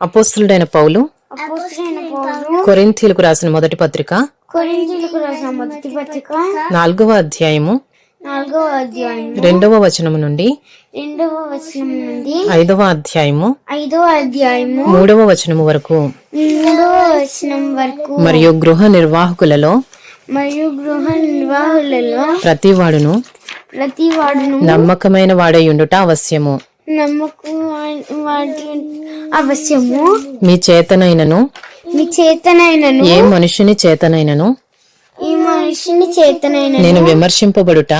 అపోస్తులుడైన పౌలు కొరింథీలకు రాసిన మొదటి పత్రిక కొరింథీయులకు రాసిన మొదటి పత్రిక నాలుగవ అధ్యాయము నాలుగవ అధ్యాయం రెండవ వచనము నుండి రెండవ వచనం నుండి ఐదవ అధ్యాయము ఐదవ అధ్యాయము మూడవ వచనము వరకు. మూడవ వచనం వరకు. మరియు గృహ నిర్వాహకులలో మరియు గృహ నిర్వాహులలో ప్రతి వాడును ప్రతి వాడును నమ్మకమైన వాడై ఉండుట అవశ్యము. నమ్మకం అవశ్యము మీ చేతనైనను. మీ చేతనైనను. ఏ మనుషుని చేతనైనను? ఈ మనిషిని చేతనైన నేను విమర్శింపబడుట?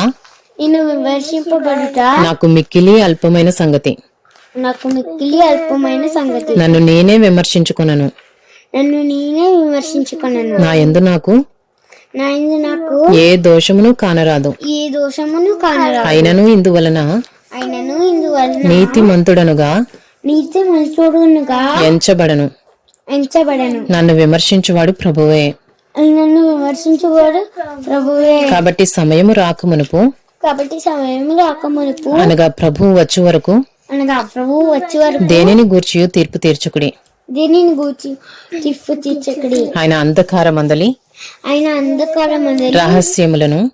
నేను విమర్శింపబడుట? నాకు మిక్కిలి అల్పమైన సంగతి. నాకు మిక్కిలి అల్పమైన సంగతి. నన్ను నేనే విమర్శించుకొనను. నన్ను నేనే విమర్శించుకున్నాను నా యందు నాకు నా ఇందు నాకు ఏ దోషమును కానరాదు. ఏ దోషమును కానరా అయినను ఇందువలన అయినను ఇందువలన నీతిమంతుడనుగా నీతి మంచోడుగా ఎంచబడను. ఎంచబడను. నన్ను విమర్శించువాడు ప్రభువే. నన్ను విమర్శించువాడు ప్రభువే. కాబట్టి సమయము రాకమునుపు కాబట్టి సమయం రాకమునుపు అనగా ప్రభువు వచ్చు వరకు అనగా ప్రభువు వచ్చే వరకు దేనిని గూర్చి తీర్పు తీర్చుకుడి. దీనిని గూర్చి తిప్పు తీర్చకడి. ఆయన అంధకారమందలి ఆయన అంధకారం అందరి రహస్యములను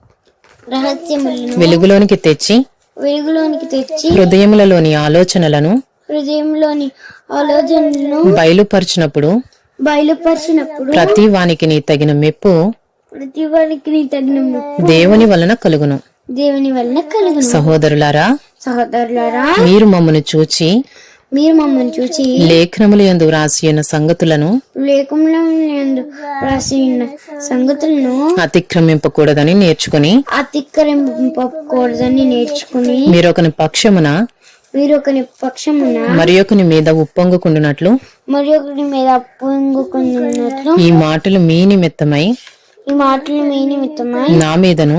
రహస్యములను వెలుగులోనికి తెచ్చి వెలుగులోనికి తెచ్చి హృదయములలోని ఆలోచనలను హృదయంలోని ఆలోచనలను బయలుపరిచినప్పుడు బయలుపరిచినప్పుడు ప్రతి వానికి తగిన మెప్పు ప్రతి వారికి నీ తగిన మెప్పు దేవుని వలన కలుగును. దేవుని వలన కలుగును. సహోదరులారా సహోదరులారా మీరు మమ్మను చూచి మీరు మమ్మల్ని చూసి లేఖనములు యందు వ్రాసి ఉన్న సంగతులను లేఖంలో యందు రాసి ఉన్న సంగతులను అతిక్రమింపకూడదని నేర్చుకుని అతిక్రమింపకూడదని నేర్చుకుని మీరు ఒకని పక్షమున మీరు ఒకని పక్షమున మరి ఒకని మీద ఉప్పొంగుకుండునట్లు మరి ఒకరి మీద పొంగుకున్నట్లు ఈ మాటలు మీ నిమిత్తమై ఈ మాటలు మీ నిమిత్తమై నా మీదను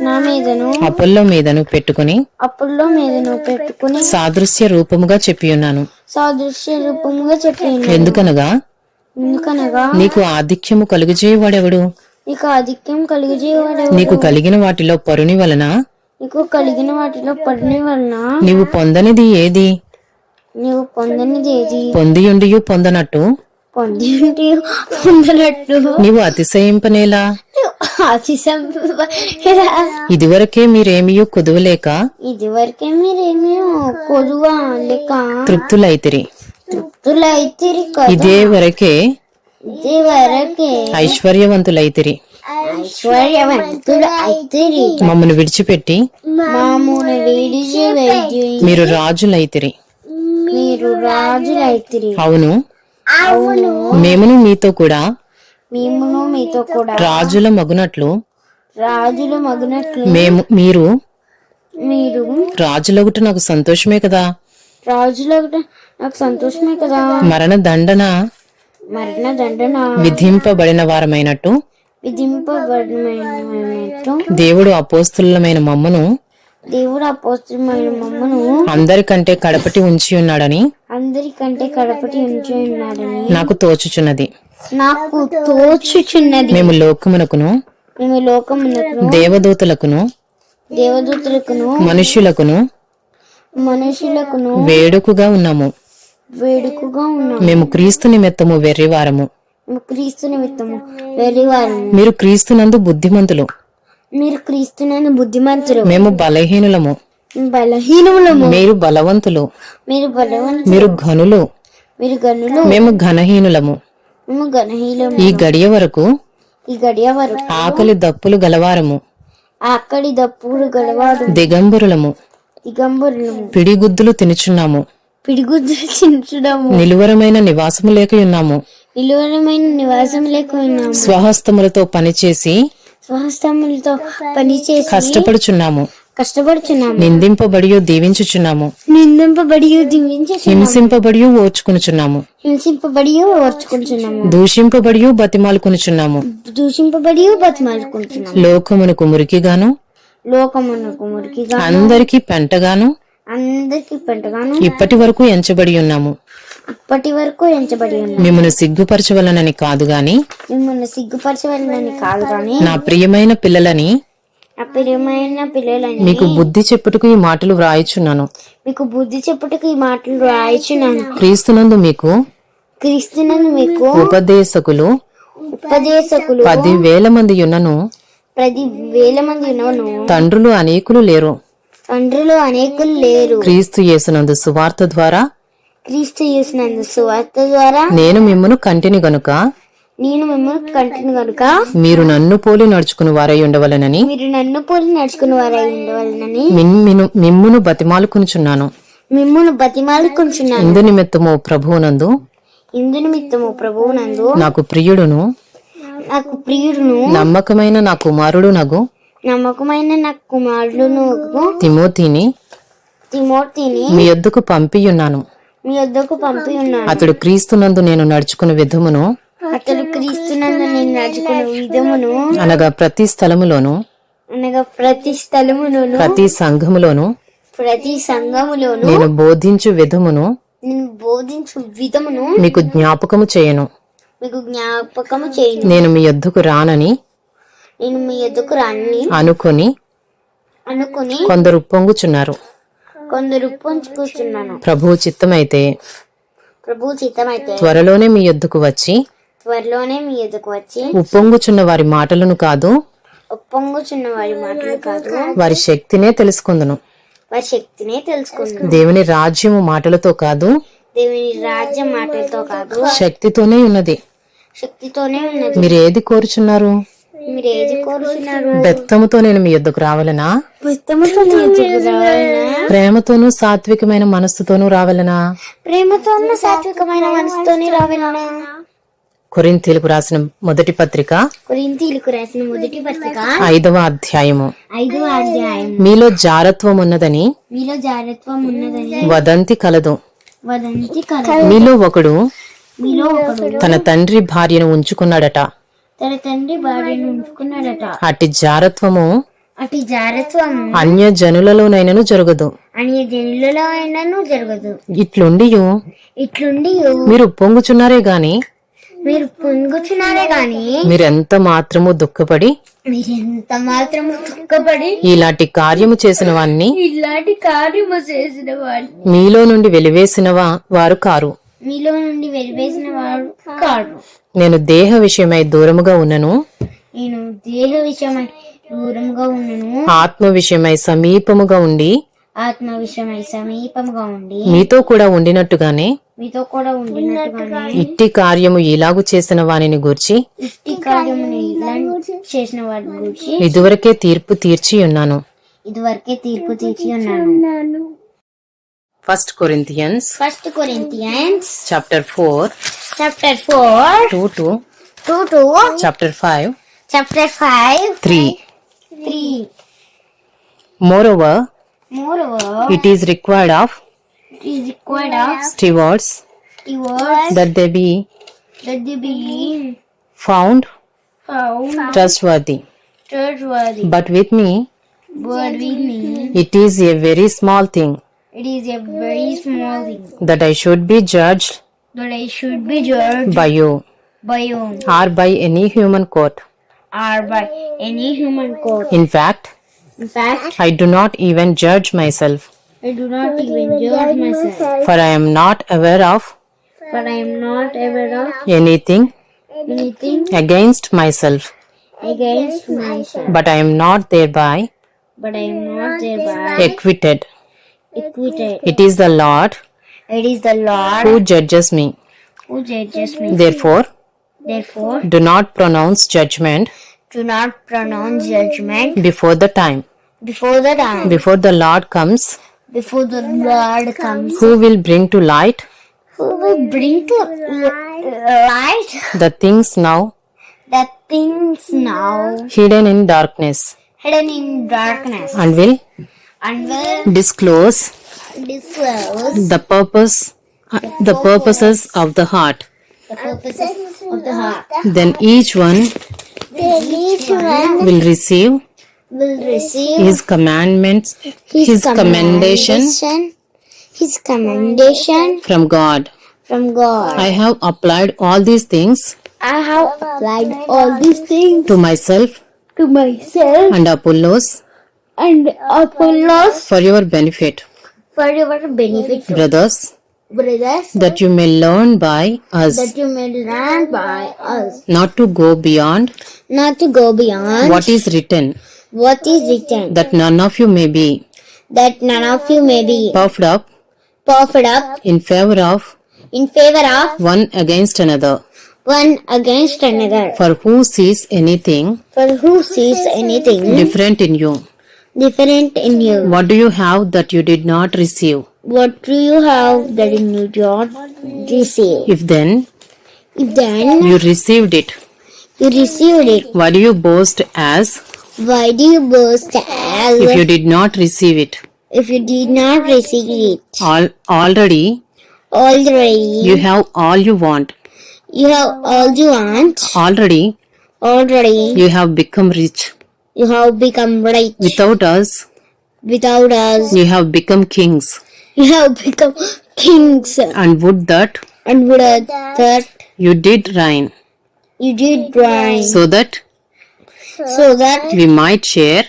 నా మీదను అపల్లో మీదను పెట్టుకుని అప్పుల్లో మీదను పెట్టుకుని సాదృశ్య రూపముగా చెప్పి ఉన్నాను. సాదృశ్య రూపముగా చెప్పాను ఎందుకనగా? ఎందుకనగా? నీకు ఆధిక్యము కలుగుజేయవాడెవడు? నీకు ఆధిక్యం కలిగజేవాడు నీకు కలిగిన వాటిలో పరుని వలన? నీకు కలిగిన వాటిలో పడిన వలన? నీవు పొందనిది ఏది? నీవు పొందనిది ఏది? పొందియుండియు పొందనట్టు? పొంది ఉంటే పొందనట్టు? నీవు అతిశయింపనేలా? ఇదివరకే మీరేమియూ కుదువలేక ఇది వరకే మీరేమీ కొదువా లేక? తృప్తులైతిరి. తృప్తులైతే ఇదే వరకే ఇది వరకే? ఐశ్వర్యవంతులైతిరి. మమ్మను విడిచిపెట్టి మీరు రాజులైతిరి. మీరు రాజులైతిరి. అవును. అవును. మేమును మీతో కూడా మేమును మీతో కూడా రాజుల మగునట్లు రాజులు మగినట్లు మేము మీరు మీరు రాజులగుట నాకు సంతోషమే కదా. రాజులకు నాకు సంతోషమే కదా. మరణ దండన మరణ దండన విధింపబడిన వారమైనట్టు విధింపబడినట్టు దేవుడు అపోస్తులమైన మమ్మను దేవుడు అపోస్తుమైన మమ్మను అందరికంటే కడపటి ఉంచి ఉన్నాడని అందరికంటే కడపటి ఉంచి ఉన్నాడని నాకు తోచుచున్నది. నాకు తోచుచున్నది. మేము లోకమునకును మేము లోకమునకు దేవదూతలకును దేవదూతలకును మనుష్యులకును మనుషులకును వేడుకగా ఉన్నాము. వేడుకగా ఉన్నాం మేము క్రీస్తు నిమిత్తము వెర్రివారము. క్రీస్తు నిమిత్తము వెలివారు మీరు క్రీస్తునందు బుద్ధిమంతులు. మీరు క్రీస్తునని బుద్ధిమంతులు. మేము బలహీనులము. బలహీనములము మీరు బలవంతులు. మీరు బలవంతులు. మీరు ఘనులు. మీరు గనులు మేము ఘనహీనులము. ఈ గడియ వరకు ఈ గడియ వరకు ఆకలి దప్పులు గలవారము. అక్కడి దప్పులు గలవాడు దిగంబరులము. దిగంబరులము. పిడిగుద్దులు తినుచున్నాము. పిడిగుద్దులు చించడము నిలువరమైన నివాసము లేకయున్నాము నిలువరమైన నివాసం లేకున్నాము స్వహస్తములతో పనిచేసి స్వహస్తములతో పనిచేసి కష్టపడుచున్నాము. కష్టపడుచున్నాము. నిందింపబడి దీవించుచున్నాము. నిందింపబడి దీవించి హింసింపబడి ఓర్చుకునుచున్నాము. హింసింపబడి ఓర్చుకుంటున్నాము దూషింపబడి బతిమాలుకునుచున్నాము. దూషింపబడి బతిమాలుకుంటున్నాము లోకమునకు మురికిగాను లోకమునకు మురికిగా అందరికీ పెంటగాను అందరికి పెంటగాను ఇప్పటి వరకు ఎంచబడి ఉన్నాము. ఇప్పటి వరకు ఎంచబడి ఉన్నాం మిమ్మల్ని సిగ్గుపరచవలనని కాదు గాని మిమ్మల్ని సిగ్గుపరచవాలని కాదు కానీ నా ప్రియమైన పిల్లలని అప్రియమైన పిల్లలని మీకు బుద్ధి చెప్పుటకు ఈ మాటలు వ్రాయిచున్నాను. మీకు బుద్ధి చెప్పుటకు ఈ మాటలు రాయిచున్నాను క్రీస్తునందు మీకు క్రీస్తునందు మీకు ఉపదేశకులు ఉపదేశకులు పది వేల మంది ఉన్నను. ప్రతి వేల మంది ఉన్నను. తండ్రులు అనేకులు లేరు. తండ్రులు అనేకులు లేరు. క్రీస్తు యేసునందు సువార్త ద్వారా క్రీస్తు చేసినందు సువార్త ద్వారా నేను మిమ్మును కంటిని గనుక నేను మిమ్మల్ని కంటిని కనుక మీరు నన్ను పోలి నడుచుకుని వారై ఉండవలనని మీరు నన్ను పోలి నడుచుకుని వారై ఉండవాలని మిమ్మిను మిమ్మును బతిమాలుకునుచున్నాను. మిమ్మల్ని బతిమాలుకుంటున్నాను ఇందు నిమిత్తము ప్రభువునందు ఇందు నిమిత్తము ప్రభువునందు నాకు ప్రియుడును. నాకు ప్రియుడును. నమ్మకమైన నా కుమారుడు నగు. నమ్మకమైన నా కుమారుడును తిమోతిని తిమోతిని మీ యొద్దకు పంపియున్నాను. మీ వద్దకు పంపి ఉన్నాను అతడు క్రీస్తునందు నేను నడుచుకున్న విధమును అతడు క్రీస్తునందు నేను నడుచుకున్న విధమును అనగా ప్రతి స్థలములోను అనగా ప్రతి స్థలములోను ప్రతి సంఘములోను ప్రతి సంఘములోను నేను బోధించు విధమును నేను బోధించు విధమును మీకు జ్ఞాపకము చేయను. మీకు జ్ఞాపకము చేయను. నేను మీ యొద్దకు రానని నేను మీ ఎద్దుకు రాని అనుకొని అనుకుని కొందరు పొంగుచున్నారు. కొందరు పొంచుకుంటున్నాను ప్రభువు చిత్తమైతే ప్రభు చిత్తమైతే త్వరలోనే మీ యొద్దకు వచ్చి త్వరలోనే మీ ఎదుకు వచ్చి ఉప్పొంగుచున్న వారి మాటలను కాదు ఒప్పొంగుచున్న వారి మాటలు కాదు. వారి శక్తినే తెలుసుకుందును. వారి శక్తినే తెలుసుకుందాం దేవుని రాజ్యము మాటలతో కాదు దేవుని రాజ్యం మాటలతో కాదు. శక్తితోనే ఉన్నది. శక్తితోనే ఉన్నది. మీరు ఏది కోరుచున్నారు? మీరు ఏది కోరుతున్నారు బెత్తముతో నేను మీ యొద్దకు రావాలనా? ప్రేమతోనూ సాత్వికమైన మనస్సుతోనూ రావాలనా? ప్రేమతో ఉన్న సాత్వికమైన మనసుతోనే రావాలనా? కొరింథీలకు రాసిన మొదటి పత్రిక కొరింతీలకు రాసిన మొదటి పత్రిక ఐదవ అధ్యాయము. ఐదవ అధ్యాయం. మీలో జారత్వం ఉన్నదని మీలో జాగ్రత్వం ఉన్నదని వదంతి కలదు. వదంతి కల మీలో ఒకడు మీలో ఒకడు తన తండ్రి భార్యను ఉంచుకున్నాడట. తన తండ్రి భార్యను ఉంచుకున్నాడట. అట్టి జారత్వము అటు జారత్వం అన్య జనులలోనైనను జరగదు. అనే జనులలో అయినను జరగదు. ఇట్లుండి ఇట్లుండి మీరు పొంగుచున్నారే గాని మీరు పొంగుచున్నారే గాని మీరెంత మాత్రము దుఃఖపడి మీరు ఎంత మాత్రం దుఃఖపడి ఇలాంటి కార్యము చేసిన వాన్ని ఇలాంటి కార్యము చేసిన వాడు మీలో నుండి వెలివేసిన వారు కారు. మీలో నుండి వెలివేసిన వాడు కాడు నేను దేహ విషయమై దూరముగా ఉన్నను. నేను దేహ విషయమై దూరంగా ఉన్నను. ఆత్మ విషయమై సమీపముగా ఉండి ఆత్మ విషయమై సమీపంగా ఉండి మీతో కూడా ఉండినట్టుగానే మీతో కూడా ఉండినట్టుగానే ఇట్టి కార్యము ఇలాగు చేసిన వానిని గూర్చి ఇట్టి కార్యముని ఇలా చేసిన వాడి గురించి ఇదివరకే తీర్పు తీర్చి ఉన్నాను. ఇదివరకే తీర్పు తీర్చి ఉన్నాను. First Corinthians first Corinthians chapter four chapter four two to two two chapter five chapter five three three more over more it is required of is required of stewards that they be that they be found, found trustworthy. trustworthy. But with me, but with me, it is a very small thing. It is a very small thing that I should be judged. That I should be judged by you. By you. Or by any human court. Or by any human court. In fact. In fact. I do not even judge myself. I do not even judge myself, for I am not aware of for I am not aware of anything anything against myself, against myself, but I am not thereby but I am not thereby acquitted. acquitted. It is the Lord It is the Lord who judges me. who judges me. Therefore, Therefore, do not pronounce judgment do not pronounce judgment before the time. before the time, Before the Lord comes, before the Lord comes, who will bring to light? Who will bring to light? The things now. The things now. Hidden in darkness. Hidden in darkness. And will? And will disclose disclose the purpose uh, the purposes of the heart. The purposes of the heart. then each one Each one will receive will receive his commandments his commendation his commendation from god. from God. i have applied all these things I have applied all these things to myself to myself and apollos and Apollos for your benefit. for your benefit. brothers brothers, that you may learn by us. that you may learn by us, not to go beyond not to go beyond what is written, what is written, that none of you may be that none of you may be puffed up puffed up in favor of in favor of one against another. one against another. For who sees anything For who sees anything different in you? different in you? What do you have that you did not receive? What do you have that you do not receive? If then If then you received it, you received it, why do you boast as why do you boast as if you did not receive it? if you did not receive it? All, already Already you have all you want. you have all you want. Already Already you have become rich. you have become rich. Without us, Without us, you have become kings. you have become kings. And would that And would that you did reign, you did right, so that so that we might share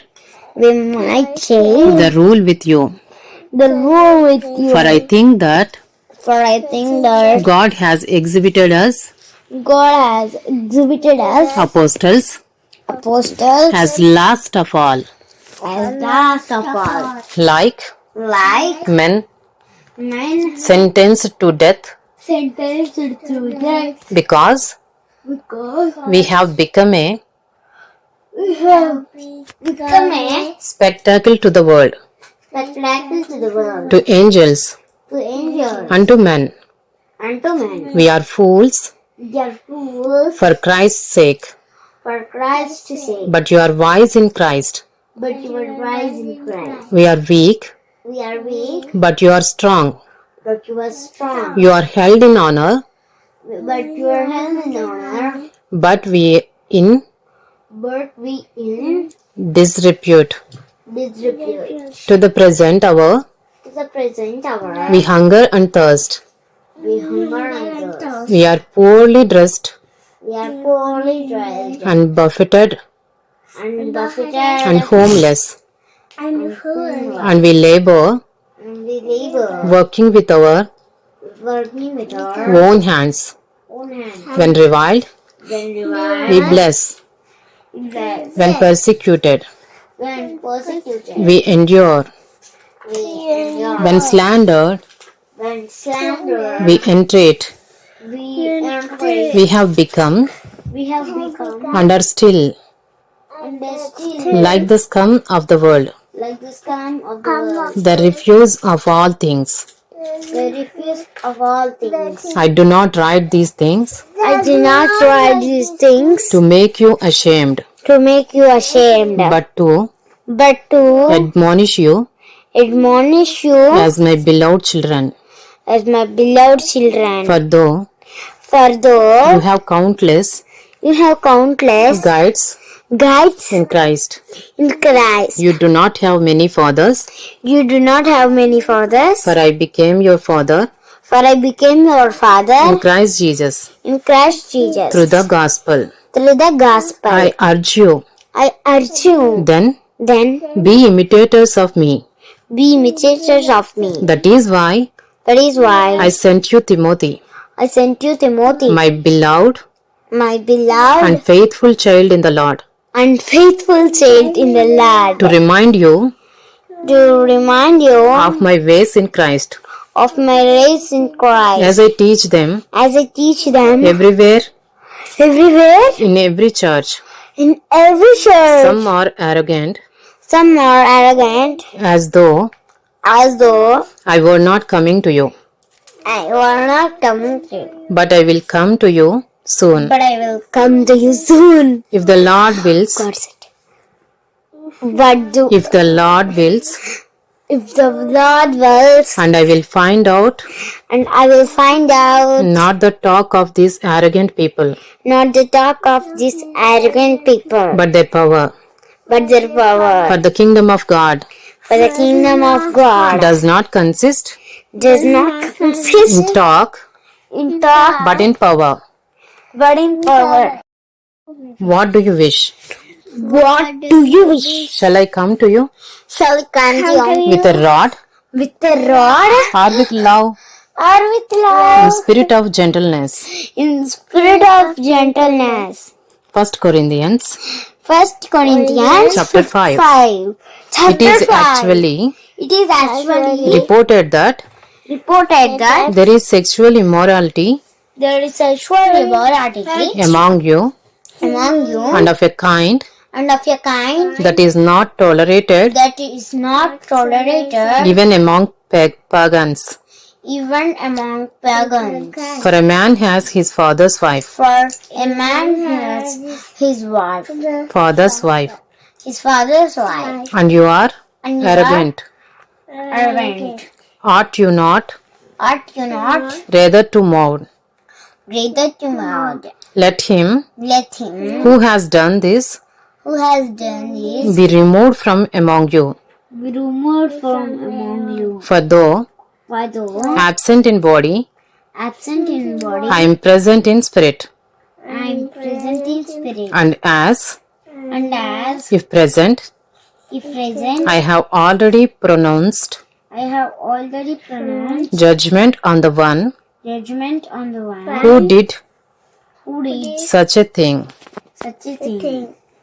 we might share the rule with you. the rule with you. For I think that For I think that God has exhibited us God has exhibited us apostles apostles as last of all, as last of all, like like men men sentenced to death sentenced to death because because we have become a become a spectacle to the world, spectacle to the world, to angels, to angels, and to men. and to men. We are fools We are fools for Christ's sake, for Christ's sake, but you are wise in Christ. but you are wise in Christ. We are weak, We are weak, but you are strong. but you are strong. You are held in honor, But you are held in honor, but we in but we in disrepute. disrepute. To the present hour, To the present hour, we hunger and thirst. we hunger and thirst. We are poorly dressed We are poorly dressed and buffeted and buffeted and homeless, and and we labor, And we labor, working with our working with our own hands. own hands. When reviled, When reviled, we we bless. When persecuted, When persecuted, we endure. we endure. When slandered, When slandered, we entreat. we entreat. We have become We have become and are still and are still like the scum of the world, like the scum of the world, the refuse of all things. the refuse of all things. I do not write these things I do not write these things to make you ashamed, to make you ashamed, but to but to admonish you admonish you as my beloved children. as my beloved children. For though For you though have countless you have countless guides guides in Christ, in Christ, you do not have many fathers, you do not have many fathers. for I became your father For I became your father in father Christ Jesus in Christ Jesus through the gospel. Through the gospel. I urge you, I urge you. Then then be imitators of me. be imitators of me. That is why That is why I sent you Timothy, I sent you Timothy, my beloved my beloved and faithful child in the Lord, and faithful child in the Lord, to remind you to remind you of my ways in Christ, of my race in Christ, as I teach them as I teach them everywhere everywhere in every church. in every church. Some are arrogant, Some are arrogant, as though as though I were not coming to you, I were not coming to you. but I will come to you soon. But I will come to you soon. If the Lord wills, God said. But do if the Lord wills, if the Lord wills, and I will find out and I will find out not the talk of these arrogant people, not the talk of these arrogant people, but their power. but their power. For the kingdom of God For the kingdom of God does not consist does not consist in talk, in talk, but in power. but in power. What do you wish? What do you wish? Shall I come to you Shall I come to you with a rod with a rod or with love? or with in love, spirit of gentleness. in spirit of gentleness. First Corinthians First Corinthians chapter 5. 5. Chapter It is 5. actually it is actually reported that reported that there is sexual immorality there is sexual immorality among you among you and of a kind and of a kind that is not tolerated that is not tolerated even among pag- pagans. even among pagans. For a man has his father's wife, For a man has his wife, father's wife, his father's wife, and you are and you arrogant. are arrogant. Ought you not Ought you not rather to mourn? rather to mouth? Let him Let him who has done this who has done this be removed from among you. be removed from among you. For though For though absent in body, absent in body, I am present in spirit, I am present in spirit. and as And as if present, if present, I have already pronounced I have already pronounced judgment on the one judgment on the one who did who did such a thing. such a thing.